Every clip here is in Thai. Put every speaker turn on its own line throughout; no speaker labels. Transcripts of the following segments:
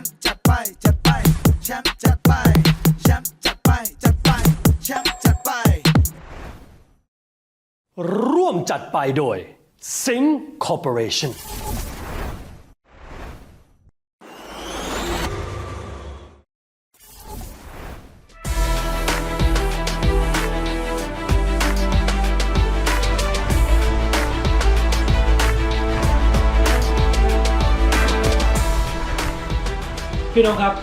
มป์จัดไปจัดไปแชมป์จัดไปแชมป์จัดไปจัดไปแชมป์จัดไป
ร่วมจัดไปโดย Sing Corporation
พี่น้องครับ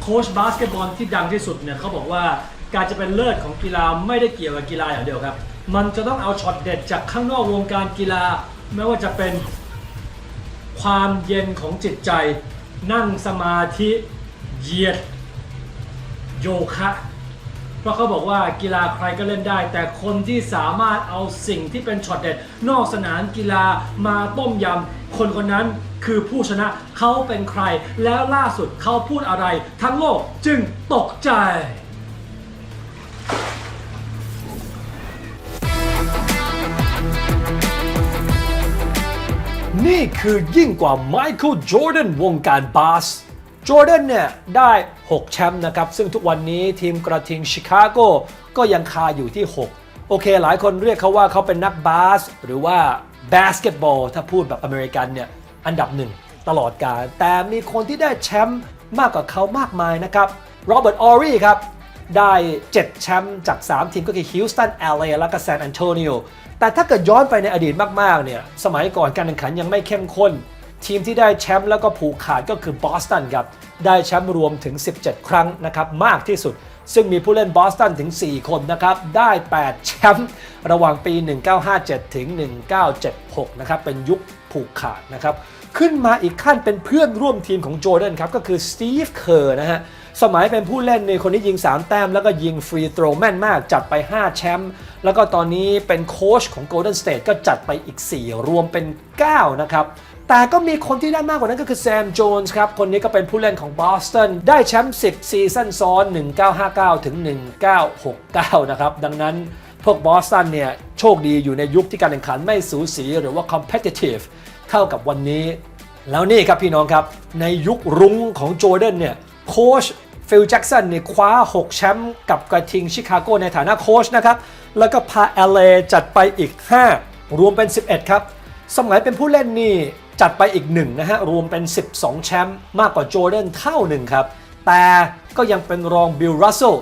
โค้ชบาสเกตบอลที่ดังที่สุดเนี่ยเขาบอกว่าการจะเป็นเลิศของกีฬาไม่ได้เกี่ยวกับกีฬาอย่างเดียวครับ มันจะต้องเอาช็อตเด็ดจากข้างนอกวงการกีฬา ไม่ว่าจะเป็นความเย็นของจิตใจ นั่งสมาธิ เหยียด โยคะ ราะเขาบอกว่ากีฬาใครก็เล่นได้ แต่คนที่สามารถเอาสิ่งที่เป็นช็อตเด็ด นอกสนามกีฬามาต้มยำคนคนนั้นคือผู้ชนะเขาเป็นใคร แล้วล่าสุดเขาพูดอะไร ทั้งโลกจึงตกใจ
นี่คือยิ่งกว่าไมเคิลจอร์แดนวงการบาส จอร์แดนเนี่ยได้ 6 แชมป์นะครับ ซึ่งทุกวันนี้ทีมกระทิงชิคาโกก็ยังคาอยู่ที่ 6 โอเค หลายคนเรียกเขาว่าเขาเป็นนักบาส หรือว่าบาสเกตบอลถ้าพูดแบบอเมริกันเนี่ย อันดับหนึ่งตลอดกาลแต่มีคนที่ได้แชมป์มากกว่าเขามากมายนะครับโรเบิร์ตออรีครับ ได้ 7 แชมป์จาก 3 ทีมก็คือฮิลสตัน LA แล้วก็ San Antonio แต่ถ้าเกิดย้อนไปในอดีตมากๆเนี่ยสมัยก่อนการแข่งขันยังไม่เข้มข้น ทีมที่ได้แชมป์แล้วก็ผูกขาดก็คือบอสตันครับได้แชมป์รวมถึง 17 ครั้งนะครับมากที่สุด ซึ่งมีผู้เล่นบอสตันถึง 4 คนนะครับได้ 8 แชมป์ระหว่างปี 1957 ถึง 1976 นะครับเป็นยุคผูกขาดนะครับขึ้นมาอีกขั้นเป็นเพื่อนร่วมทีมของโจเดนครับก็คือสตีฟเคอร์นะฮะสมัยเป็นผู้เล่นในคนที่ยิง 3 แต้ม แล้วก็ยิงฟรีโ r รแม่นมากจัดไป 5 แชมป์แล้วก็ตอนนี้เป็นโค้ชของ Golden State ก็จัดไปอีก 4 รวมเป็น 9 นะครับ แต่ก็มีคนที่ได้มากกว่านั้นก็คือแซม โจนส์ครับ คนนี้ก็เป็นผู้เล่นของบอสตันได้แชมป์ 10 ซีซั่นซ้อน 1959 ถึง 1969 นะครับ ดังนั้นพวกบอสตันเนี่ย โชคดีอยู่ในยุคที่การแข่งขันไม่สูสีหรือว่า competitive เท่ากับวันนี้ แล้วนี่ครับพี่น้องครับ ในยุครุ้งของโจเดนเนี่ยโค้ชฟิลแจ็กสันเนี่ยคว้า 6 แชมป์กับกระทิงชิคาโกในฐานะโค้ชนะครับ แล้วก็พา LA จัดไปอีก 5 รวมเป็น 11 ครับ สมัยเป็นผู้เล่นนี่ จัดไปอีกหนะฮะ รวมเป็น 12 แชมป์มากกว่าโจเดนเท่าหนึ่งครับ แต่ก็ยังเป็นรองบิลรัสเซล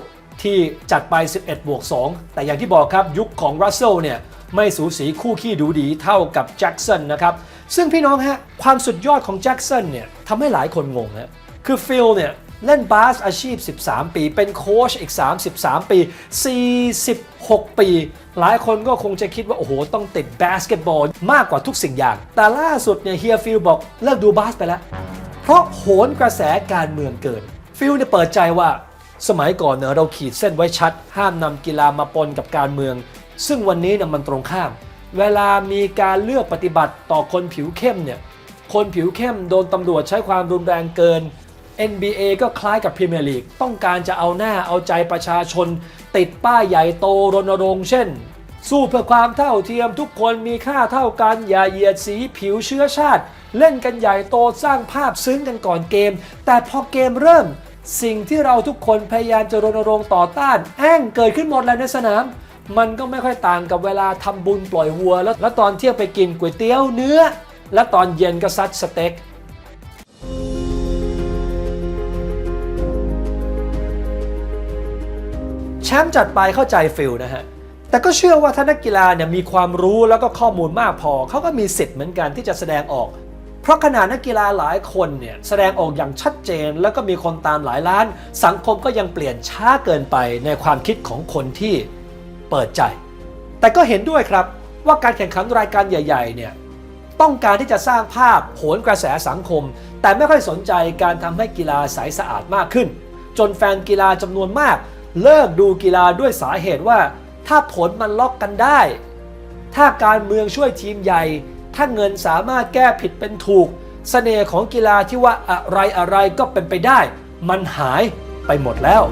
ที่จัดไป 11 บวก 2 แต่อย่างที่บอกครับยุคของรัสเซลเนี่ยไม่สูสีคู่ขี้ดูดีเท่ากับแจ็กสันนะครับ ซึ่งพี่น้องฮะความสุดยอดของแจ็กสันเนี่ยทำให้หลายคนงงฮะคือฟิลเนี่ย เล่นบาสอาชีพ 13 ปี เป็นโค้ชอีก 33 ปี 46 ปี หลายคนก็คงจะคิดว่า โอ้โห ต้องติดบาสเกตบอลมากกว่าทุกสิ่งอย่าง แต่ล่าสุดเนี่ยเฮียฟิลบอกเลิกดูบาสไปแล้ว เพราะโหนกระแสการเมืองเกิน ฟิลเนี่ยเปิดใจว่าสมัยก่อนเนี่ยเราขีดเส้นไว้ชัด ห้ามนำกีฬามาปนกับการเมือง ซึ่งวันนี้เนี่ยมันตรงข้าม เวลามีการเลือกปฏิบัติต่อคนผิวเข้มเนี่ยคนผิวเข้มโดนตำรวจใช้ความรุนแรงเกิน NBA ก็คล้ายกับพรีเมียร์ลีกต้องการจะเอาหน้าเอาใจประชาชน ติดป้ายใหญ่โตรณรงค์เช่น สู้เพื่อความเท่าเทียมทุกคนมีค่าเท่ากัน อย่าเหยียดสีผิวเชื้อชาติ เล่นกันใหญ่โตสร้างภาพซึ้งกันก่อนเกม แต่พอเกมเริ่ม สิ่งที่เราทุกคนพยายามจะรณรงค์ต่อต้าน แอ้งเกิดขึ้นหมดแล้วในสนาม มันก็ไม่ค่อยต่างกับเวลาทำบุญปล่อยวัวแล้วแล้วตอนเที่ยงไปกินก๋วยเตี๋ยวเนื้อ และตอนเย็นก็ซัดสเต็ก มป์จัดไปเข้าใจฟิลนะฮะ แต่ก็เชื่อว่าถ้านักกีฬาเนี่ยมีความรู้แล้วก็ข้อมูลมากพอ เขาก็มีสิทธิ์เหมือนกันที่จะแสดงออก เพราะขนาดนักกีฬาหลายคนเนี่ยแสดงออกอย่างชัดเจน แล้วก็มีคนตามหลายล้าน สังคมก็ยังเปลี่ยนช้าเกินไปในความคิดของคนที่เปิดใจ แต่ก็เห็นด้วยครับว่าการแข่งขันรายการใหญ่ๆเนี่ยต้องการที่จะสร้างภาพโหนกระแสสังคม แต่ไม่ค่อยสนใจการทำให้กีฬาใสสะอาดมากขึ้น จนแฟนกีฬาจำนวนมาก เลิกดูกีฬาด้วยสาเหตุว่า ถ้าผลมันล็อกกันได้ ถ้าการเมืองช่วยทีมใหญ่ ถ้าเงินสามารถแก้ผิดเป็นถูกเสน่ห์ของกีฬาที่ว่าอะไรอะไรก็เป็นไปได้ มันหายไปหมดแล้ว